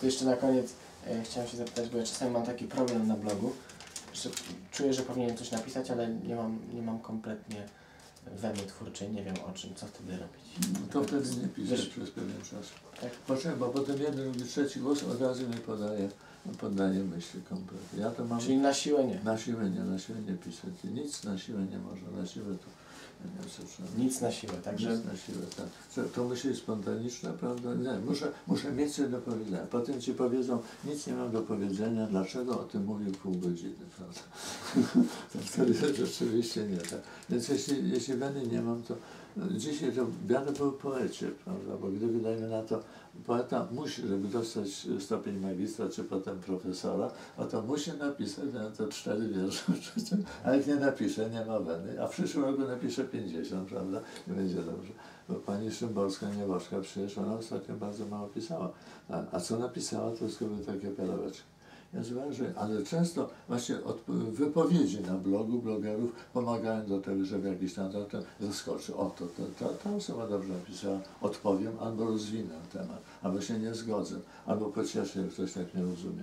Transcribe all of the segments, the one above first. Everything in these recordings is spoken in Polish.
To jeszcze na koniec e, chciałem się zapytać, bo ja czasami mam taki problem na blogu, że czuję, że powinienem coś napisać, ale nie mam, nie mam kompletnie weny twórczej, nie wiem o czym, co wtedy robić. No to wtedy nie piszesz Wiesz- przez pewien czas. Tak. Poczekaj, bo potem jeden lub trzeci głos od razu mi podaje, podaje myśli kompletnie. Ja to mam Czyli na siłę nie. na siłę nie, na siłę nie pisać. Nic na siłę nie można, na siłę to Nic na siłę, także Nic na siłę, tak. To, to musi być spontaniczne, prawda? Nie, muszę, muszę mieć coś do powiedzenia. Potem ci powiedzą, nic nie mam do powiedzenia, dlaczego o tym mówił pół godziny, prawda? to wtedy rzeczywiście nie tak. Więc jeśli, jeśli weny nie mam, to dzisiaj to wiele było poecie, prawda? Bo gdyby, dajmy na to, poeta musi, żeby dostać stopień magistra, czy potem profesora, a to musi napisać na to cztery wiersze, a jak nie napisze, nie ma weny, a w przyszłym roku napisze 50, prawda? I będzie dobrze. Bo pani Szymborska, nieboszka, przecież ona ostatnio bardzo mało pisała. A, co napisała, to były takie perełeczki. Ja że, ale często właśnie od, wypowiedzi na blogu blogerów pomagają do tego, żeby jakiś tam to zaskoczy. O, to, to, to, ta osoba dobrze napisała, odpowiem albo rozwinę temat, albo się nie zgodzę, albo pocieszę, jak ktoś tak nie rozumie.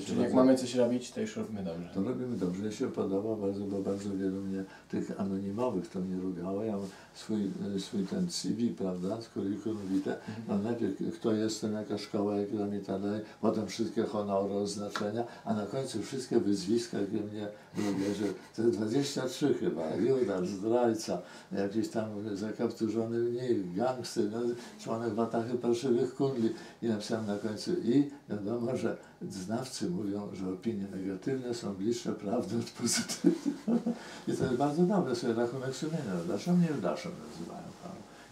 Czyli jak bardzo- mamy coś robić, to już róbmy dobrze. to robimy dobrze. Mi się podoba bardzo, bo bardzo wielu mnie tych anonimowych to mnie lubiało. Ja mam swój, e, swój ten CV, prawda, z curriculum vitae. Mam najpierw kto jestem, jaka szkoła, jak tam i tak dalej, potem wszystkie honory, oznaczenia, a na końcu wszystkie wyzwiska, jakie mnie lubię, że to jest 23 chyba, Judasz, zdrajca, jakiś tam zakapturzony mniej, gangster, no, członek watachy parszywych kundli i napisałem na końcu i wiadomo, że znawcy mówią, że opinie negatywne są bliższe prawdy od pozytywnych. I to jest bardzo dobre sobie rachunek sumienia. Dlaczego mnie Judaszem nazywają?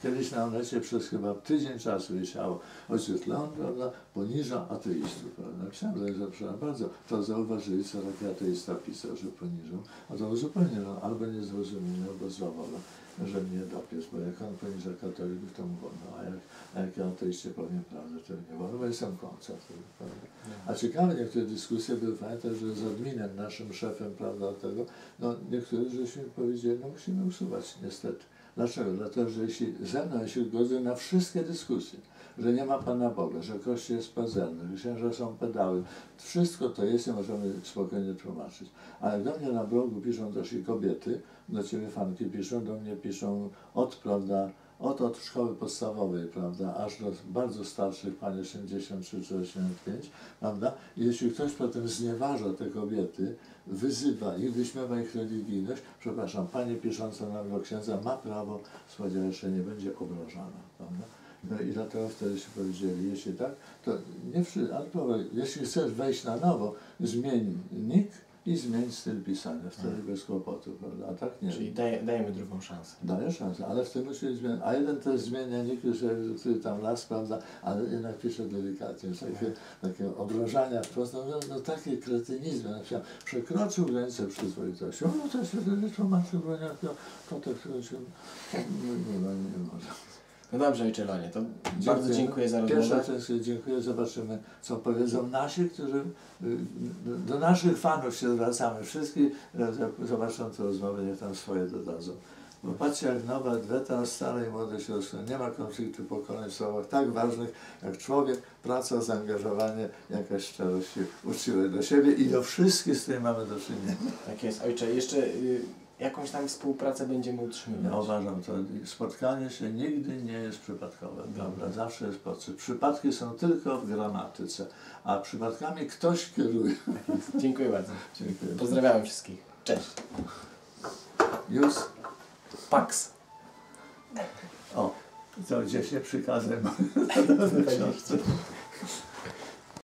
Kiedyś na onecie przez chyba tydzień czasu wisiało ojciec Leon, prawda, poniża ateistów, prawda. Napisałem, że zapraszam bardzo, to zauważyli, co taki ateista pisał, że poniżą, a to zupełnie no, albo niezrozumienie, albo zła wola, że mnie dopiesz, bo jak on poniża katolików, to mu wolno, a jak, a jak ja ateiście powiem prawdę, to nie wolno, bo jestem prawda. A ciekawe niektóre dyskusje były pamiętam, że z adminem, naszym szefem, prawda, tego, no niektórzy żeśmy powiedzieli, no musimy usuwać niestety. Dlaczego? Dlatego, że jeśli ze mną się godzę na wszystkie dyskusje, że nie ma Pana Boga, że Kościół jest pazerny, że księża są pedały, wszystko to jest i możemy spokojnie tłumaczyć. Ale do mnie na blogu piszą też i kobiety, do Ciebie fanki piszą, do mnie piszą od, prawda, od, od szkoły podstawowej, prawda, aż do bardzo starszych, panie 63 czy 85, prawda? Jeśli ktoś potem znieważa te kobiety, wyzywa ich, wyśmiewa ich religijność, przepraszam, pani pisząca na księdza ma prawo spodziewać się, nie będzie obrażana, prawda? No i dlatego wtedy się powiedzieli, jeśli tak, to nie wszyscy, ale jeśli chcesz wejść na nowo, zmień nick i zmień styl pisania, wtedy bez kłopotu, prawda? A tak nie. Czyli daje, dajemy drugą szansę. Daje szansę, ale w tym musi zmienić. A jeden też zmienia nick, że który tam las, prawda, ale jednak pisze delikatnie. Takie, takie obrażania wprost, no, no, no takie kretynizmy. Na przykład przekroczył granicę przyzwoitości. No to się wtedy tłumaczył, bo nie, to, to tak się nie, nie, ma, nie może. No dobrze, ojcze Lonie, to bardzo dziękuję za Pierwsza rozmowę. część, dziękuję. Zobaczymy, co powiedzą nasi, którzy y, do- naszych fanów się zwracamy. Wszystkich jak zobaczą tę rozmowę, niech tam swoje dodadzą. Bo patrzcie, jak nowa weteran stare i młode siostry. Nie ma konfliktu pokoleń w słowach tak ważnych jak człowiek, praca, zaangażowanie, jakaś szczerość uczciwość do siebie i do wszystkich, z którymi mamy do czynienia. Tak jest, ojcze. Jeszcze y, jakąś tam współpracę będziemy Ja utrzymywać. uważam, to spotkanie się nigdy nie jest przypadkowe, prawda? Zawsze jest potrzeb. Przypadki są tylko w gramatyce, a przypadkami ktoś kieruje. Dziękuję bardzo. Dziękuję. Pozdrawiam wszystkich. Cześć. Już? Pax. O, to gdzieś nie przykazem.